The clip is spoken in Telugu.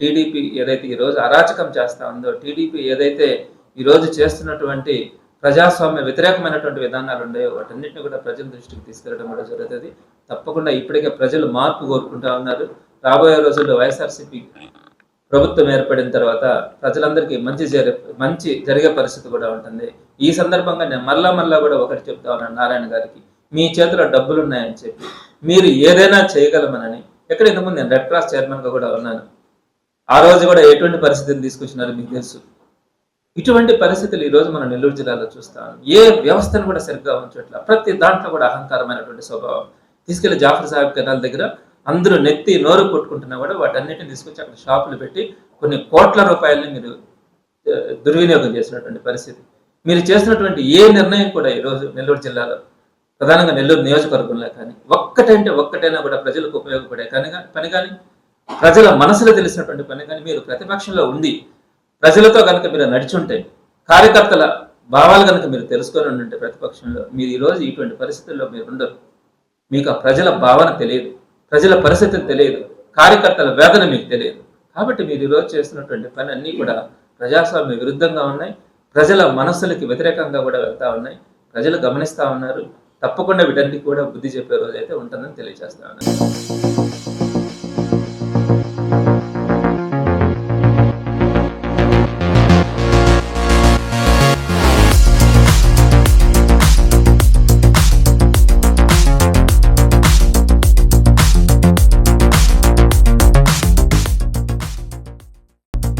టీడీపీ ఏదైతే ఈరోజు అరాచకం చేస్తా ఉందో టీడీపీ ఏదైతే ఈరోజు చేస్తున్నటువంటి ప్రజాస్వామ్య వ్యతిరేకమైనటువంటి విధానాలు ఉన్నాయో వాటన్నిటిని కూడా ప్రజల దృష్టికి తీసుకెళ్ళడం కూడా జరుగుతుంది. తప్పకుండా ఇప్పటికే ప్రజలు మార్పు కోరుకుంటా ఉన్నారు. రాబోయే రోజుల్లో వైఎస్ఆర్సీపీ ప్రభుత్వం ఏర్పడిన తర్వాత ప్రజలందరికీ మంచి జరి మంచి జరిగే పరిస్థితి కూడా ఉంటుంది. ఈ సందర్భంగా నేను మళ్ళా మళ్ళా కూడా ఒకటి చెప్తా ఉన్నాను నారాయణ గారికి. మీ చేతిలో డబ్బులు ఉన్నాయని చెప్పి. మీరు ఏదైనా చేయగలమనని. ఎక్కడ ఇంతకుముందు నేను రెడ్ క్రాస్ చైర్మన్గా కూడా ఉన్నాను. ఆ రోజు కూడా ఎటువంటి పరిస్థితిని తీసుకొచ్చినారో మీకు తెలుసు. ఇటువంటి పరిస్థితులు ఈ రోజు నెల్లూరు జిల్లాలో చూస్తాం. ఏ వ్యవస్థను కూడా సరిగ్గా ఉంచట్ల. ప్రతి దాంట్లో కూడా అహంకారమైనటువంటి స్వభావం. తీసుకెళ్ళి జాఫర్ సాహెబ్ కెనాల్ దగ్గర అందరూ నెత్తి నోరు కొట్టుకుంటున్నా కూడా వాటన్నిటిని తీసుకొచ్చి అక్కడ షాపులు పెట్టి కొన్ని కోట్ల రూపాయలని మీరు దుర్వినియోగం చేసినటువంటి పరిస్థితి. మీరు చేసినటువంటి ఏ నిర్ణయం కూడా ఈరోజు నెల్లూరు జిల్లాలో ప్రధానంగా నెల్లూరు నియోజకవర్గంలో కానీ ఒక్కటంటే ఒక్కటైనా కూడా ప్రజలకు ఉపయోగపడే కానీ పని కానీ ప్రజల మనసులో తెలిసినటువంటి పని కానీ మీరు ప్రతిపక్షంలో ఉండి ప్రజలతో కనుక మీరు నడిచుంటే కార్యకర్తల భావాలు కనుక మీరు తెలుసుకొని ఉంటే ప్రతిపక్షంలో మీరు ఈరోజు ఇటువంటి పరిస్థితుల్లో మీరు ఉండరు. మీకు ఆ ప్రజల భావన తెలియదు. ప్రజల పరిస్థితి తెలియదు. కార్యకర్తల వేదన మీకు తెలియదు. కాబట్టి మీరు ఈరోజు చేస్తున్నటువంటి పని అన్నీ కూడా ప్రజాస్వామ్య విరుద్ధంగా ఉన్నాయి. ప్రజల మనస్సులకి వ్యతిరేకంగా కూడా వెళ్తా ఉన్నాయి. ప్రజలు గమనిస్తా ఉన్నారు. తప్పకుండా వీటన్ని కూడా బుద్ధి చెప్పే రోజు అయితే ఉంటుందని తెలియజేస్తా ఉన్నాను. Thank you.